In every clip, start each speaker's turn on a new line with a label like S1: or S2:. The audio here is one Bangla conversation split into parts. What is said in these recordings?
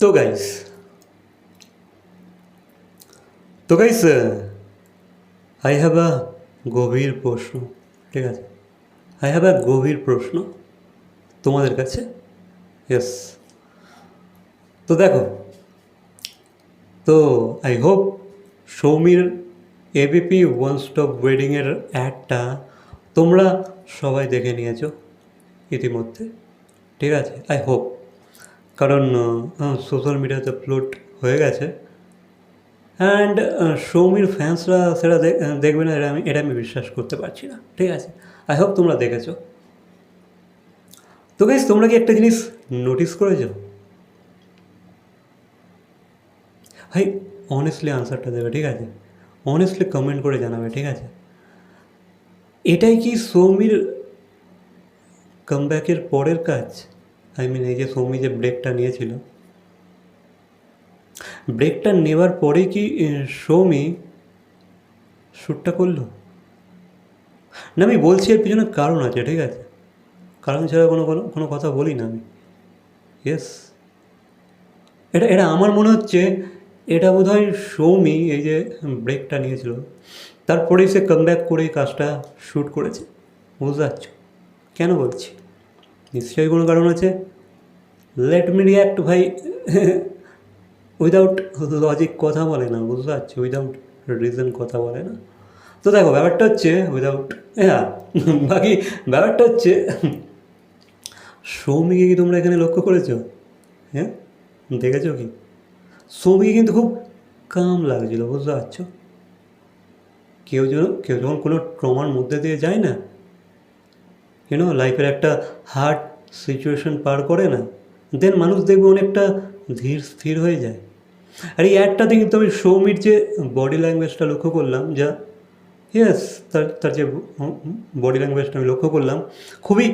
S1: তো গাইস তো গাইস আই হ্যাভ আ গভীর প্রশ্ন, ঠিক আছে? আই হ্যাভ আ গভীর প্রশ্ন তোমাদের কাছে? ইয়েস তো দেখো, তো আই হোপ সৌমির এবিপি ওয়ান স্টপ ওয়েডিংয়ের অ্যাডটা তোমরা সবাই দেখে নিয়েছো ইতিমধ্যে, ঠিক আছে? আই হোপ কারণ সোশ্যাল মিডিয়াতে আপলোড হয়ে গেছে। অ্যান্ড সৌমির ফ্যান্সরা সেটা দেখ- দেখবে না এটা আমি এটা আমি বিশ্বাস করতে পারছি না। ঠিক আছে? আই হোপ তোমরা দেখেছ। তো গাইস তোমরা কি একটা জিনিস নোটিস করেছ? ভাই অনেস্টলি আনসারটা দেবে, ঠিক আছে? অনেস্টলি কমেন্ট করে জানাবে, ঠিক আছে? এটাই কি সৌমির কামব্যাকের পরের কাজ? আই মিন এই যে সৌমি যে ব্রেকটা নিয়েছিল। ব্রেকটা নেওয়ার পরে কি সৌমি শ্যুটটা করল? না, আমি বলছি এর পিছনে কারণ আছে, ঠিক আছে? কারণ ছাড়া কোনো কোনো কোনো কথা বলি না আমি। ইয়েস এটা এটা আমার মনে হচ্ছে, এটা বোধ হয় সৌমি এই যে ব্রেকটা নিয়েছিল। তারপরেই সে কামব্যাক করে এই কাজটা শ্যুট করেছে। বুঝতে পারছ? কেন বলছি? নিশ্চয়ই কোনো কারণ আছে? লেট মি রিয়াক্ট ভাই। উইদাউট লজিক কথা বলে না, বুঝতে পারছি? উইদাউট রিজন কথা বলে না। তো দেখো, ব্যাপারটা হচ্ছে উইদাউট হ্যাঁ বাকি ব্যাপারটা হচ্ছে, সৌমিকে কি তোমরা এখানে লক্ষ্য করেছ? হ্যাঁ দেখেছ কি? সৌমিকে কিন্তু খুব কাম লাগছিল, বুঝতে পারছ? কেউ যেন, কেউ যখন কোনো ট্রমার মধ্যে দিয়ে যায় না ইউনো লাইফের একটা হার্ড সিচুয়েশন পার করে না দেন মানুষ দেখবে অনেকটা ধীর, স্থির হয়ে যায়। আর এই অ্যাডটাতে কিন্তু আমি সৌমির যে বডি ল্যাঙ্গুয়েজটা লক্ষ্য করলাম, যা ইয়েস তার তার যে বডি ল্যাঙ্গুয়েজটা আমি লক্ষ্য করলাম, খুবই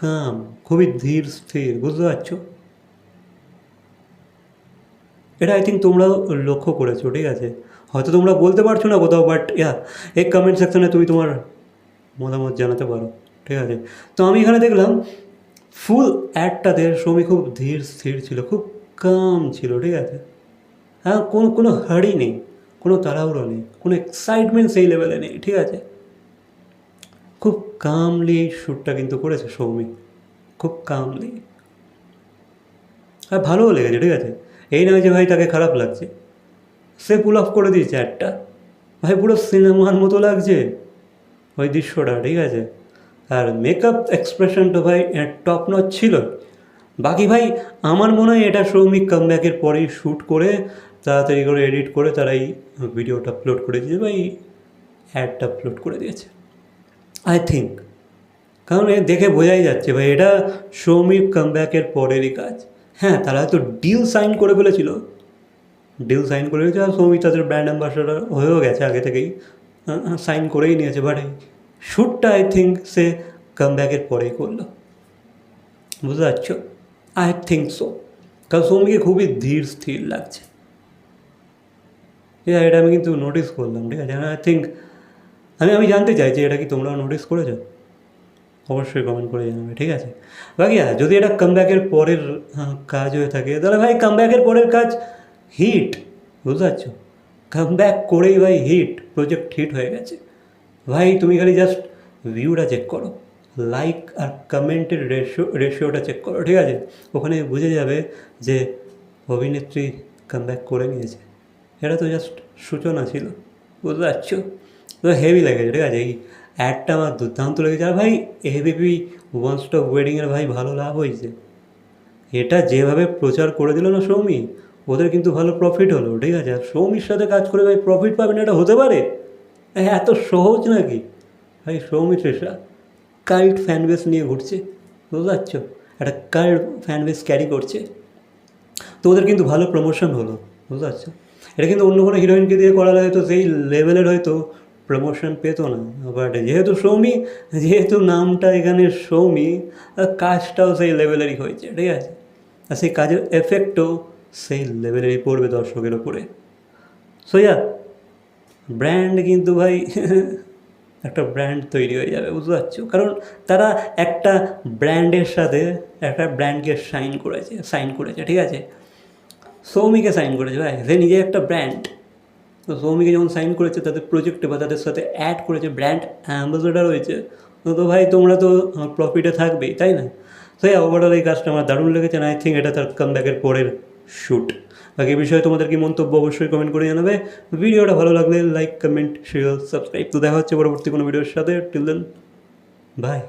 S1: কাম খুবই ধীর, স্থির, বুঝতে পারছ? এটা আই থিঙ্ক তোমরাও লক্ষ্য করেছ, ঠিক আছে? হয়তো তোমরা বলতে পারছ না কোথাও বাট ইয়া এই কমেন্ট সেকশনে তুমি তোমার মতামত জানাতে পারো। ঠিক আছে? তো আমি এখানে দেখলাম ফুল অ্যাডটাতে সৌমি খুব ধীর, স্থির ছিল, খুব কাম ছিল, ঠিক আছে? হ্যাঁ কোনো কোনো হাড়ি নেই, কোনো তাড়াহুড়ো নেই, কোনো এক্সাইটমেন্ট সেই লেভেলে নেই, ঠিক আছে? খুব কামলি শ্যুটটা কিন্তু করেছে সৌমি খুব কামলি আর ভালোও লেগেছে, ঠিক আছে? এই নয় যে ভাই তাকে খারাপ লাগছে, সে পুল অফ করে দিয়েছে একটা ভাই পুরো সিনেমার মতো লাগছে, ওই দৃশ্যটা, ঠিক আছে? আর মেকআপ এক্সপ্রেশনটা ভাই টপ নচ ছিল। বাকি ভাই, আমার মনে হয় এটা সৌমিক কামব্যাকের পরেই শ্যুট করে, তাড়াতাড়ি করে এডিট করে তারা এই ভিডিওটা আপলোড করে দিয়েছে বা এই অ্যাডটা আপলোড করে দিয়েছে। আই থিঙ্ক কারণ এ দেখে বোঝাই যাচ্ছে ভাই, এটা সৌমিক কামব্যাকের পরেরই কাজ। হ্যাঁ তারা তো ডিল সাইন করে ফেলেছিল। ডিল সাইন করে ফেলেছে আর সৌমিক তাদের ব্র্যান্ড অ্যাম্বাসাডার হয়েও গেছে আগে থেকেই। সাইন করেই নিয়েছে বাট শ্যুটটা আই থিঙ্ক সে কামব্যাকের পরেই করল। বুঝতে পারছ? আই থিঙ্ক সো কারণ সৌমিকে খুবই ধীর, স্থির লাগছে। এটা এটা আমি কিন্তু নোটিস করলাম, ঠিক আছে? আই থিঙ্ক আমি আমি জানতে চাইছি এটা কি তোমরাও নোটিস করেছ? অবশ্যই কমেন্ট করে জানাবে, ঠিক আছে? বাকি হ্যাঁ যদি এটা কামব্যাকের পরের কাজ হয়ে থাকে, তাহলে ভাই কামব্যাকের পরের কাজ হিট বুঝতে পারছ? কামব্যাক করেই ভাই হিট প্রজেক্ট হিট হয়ে গেছে। ভাই, তুমি খালি জাস্ট ভিউটা চেক করো। লাইক আর কমেন্টের রেশিও রেশিওটা চেক করো, ঠিক আছে? ওখানে বুঝে যাবে যে অভিনেত্রী কামব্যাক করে নিয়েছে। এটা তো জাস্ট সূচনা ছিল, বুঝতে পারছ? তো হেভি লেগেছে, ঠিক আছে? এই অ্যাডটা আমার দুর্দান্ত লেগেছে। আর ভাই এবিপি ওয়ান স্টপ ওয়েডিংয়ের ভাই ভালো লাভ হয়েছে। এটা যেভাবে প্রচার করে দিল না সৌমি, ওদের কিন্তু ভালো প্রফিট হলো, ঠিক আছে? আর সৌমির সাথে কাজ করে ভাই প্রফিট পাবেন এটা হতে পারে। এত সহজ নাকি? ভাই সৌমি তৃষা কাল্ট ফ্যানবেস নিয়ে ঘুরছে বুঝতে পারছ একটা কাল্ট ফ্যানবেস ক্যারি করছে। তো ওদের কিন্তু ভালো প্রমোশন হলো বুঝতে পারছ এটা কিন্তু অন্য কোনো হিরোইনকে দিয়ে করালে হয়তো সেই লেভেলের হয়তো প্রমোশন পেতো না। বাট যেহেতু সৌমি, যেহেতু নামটা এখানে সৌমি কাজটাও সেই লেভেলেরই হয়েছে, ঠিক আছে? আর সেই কাজের এফেক্টও সেই লেভেলেরই পড়বে দর্শকের ওপরে। সো ইয়া ব্র্যান্ড কিন্তু ভাই, একটা ব্র্যান্ড তৈরি হয়ে যাবে, বুঝতে পারছ? কারণ তারা একটা ব্র্যান্ডের সাথে একটা ব্র্যান্ডকে সাইন করেছে সাইন করেছে, ঠিক আছে? সৌমিকে সাইন করেছে, ভাই, সে নিজে একটা ব্র্যান্ড তো সৌমিকে যখন সাইন করেছে, তাদের প্রজেক্টে বা তাদের সাথে অ্যাড করেছে ব্র্যান্ড অ্যাম্বাসেডার হয়েছে, তো ভাই, তোমরা তো প্রফিটে থাকবেই, তাই না? তো ওভারঅল এই কাজটা আমার দারুণ লেগেছে আই থিঙ্ক এটা তার কামব্যাকের পরের শ্যুট বাকি বিষয়ে তোমাদের কি মন্তব্য অবশ্যই কমেন্ট করে জানাবে। ভিডিওটা ভালো লাগলে লাইক কমেন্ট শেয়ার সাবস্ক্রাইব তো দেখা হচ্ছে পরবর্তী কোনো ভিডিওর সাথে। Till then by